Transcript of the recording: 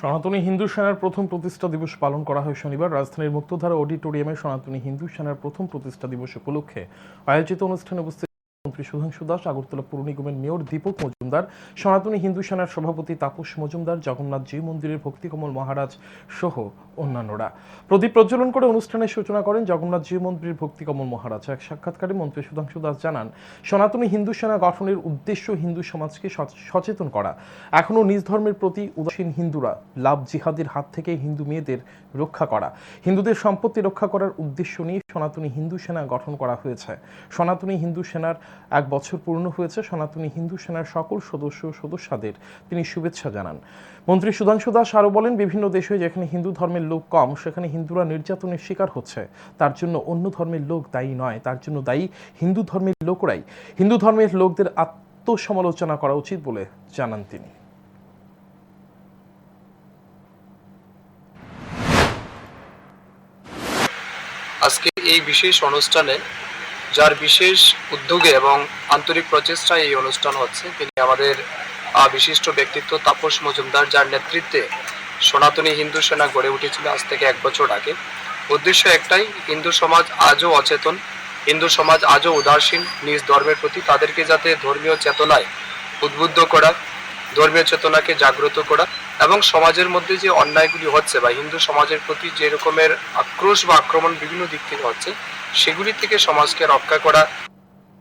সনাতনী হিন্দু সেনার প্রথম প্রতিষ্ঠা দিবস পালন করা হয় শনিবার। রাজধানীর মুক্তধারা অডিটোরিয়ামে সনাতনী হিন্দু সেনার প্রথম প্রতিষ্ঠা দিবস উপলক্ষে আয়োজিত অনুষ্ঠানে উপস্থিত মন্ত্রী সুধাংশু দাস, আগরতলা পুর নিগমের মেয়র দীপক মজুমদার। সনাতনী হিন্দু সেনার সভাপতি তাপস মজুমদার, জগন্নাথ জি মন্দিরের ভক্তিকমল মহারাজ সহ অন্যান্যরা। প্রদীপ প্রজ্বলন করে অনুষ্ঠানের সূচনা করেন জগন্নাথ জি মন্দিরের ভক্তিকমল মহারাজ। এক সাক্ষাৎকারে মন্ত্রী সুধাংশু দাস জানান, সনাতনী হিন্দু সেনা গঠনের উদ্দেশ্য হিন্দু সমাজকে সচেতন করা। এখনও নিজ ধর্মের প্রতি উদাসীন হিন্দুরা লাভ জিহাদের হাত থেকে হিন্দু মেয়েদের রক্ষা করা। হিন্দুদের সম্পত্তি রক্ষা করার উদ্দেশ্য নিয়ে সনাতনী হিন্দু সেনা গঠন করা হয়েছে। সনাতনী হিন্দু সেনার এক বছর পূর্ণ হয়েছে। সনাতনী হিন্দু সেনার সকল সদস্য ও সদস্যদের তিনি শুভেচ্ছা জানান। মন্ত্রী সুধাংশু দাস আরও বলেন, বিভিন্ন দেশে যেখানে হিন্দু ধর্মের লোক কম, সেখানে হিন্দুরা নির্যাতনের শিকার হচ্ছে। তার জন্য অন্য ধর্মের লোক দায়ী নয়, তার জন্য দায়ী হিন্দু ধর্মের লোকরাই। হিন্দু ধর্মের লোকদের আত্মসমালোচনা করা উচিত বলে জানান তিনি। আজকে এই বিশেষ অনুষ্ঠানে যার বিশেষ উদ্যোগে এবং আন্তরিক প্রচেষ্টায় এই অনুষ্ঠান হচ্ছে, তিনি আমাদের বিশিষ্ট ব্যক্তিত্ব তাপস মজুমদার, যার নেতৃত্বে সনাতনী হিন্দু সেনা গড়ে উঠেছিল আজ থেকে এক বছর আগে। উদ্দেশ্য একটাই, হিন্দু সমাজ আজও অচেতন, হিন্দু সমাজ আজও উদাসীন, নিজ ধর্মের প্রতি তাদেরকে যাতে ধর্মীয় চেতনায় উদ্বুদ্ধ করা, ধর্মীয় চেতনাকে জাগ্রত করা এবং সমাজের মধ্যে যে অন্যায়গুলি হচ্ছে বা হিন্দু সমাজের প্রতি যে রকমের আক্রোশ বা আক্রমণ বিভিন্ন দিক থেকে হচ্ছে, সেগুলি থেকে সমাজকে রক্ষা করা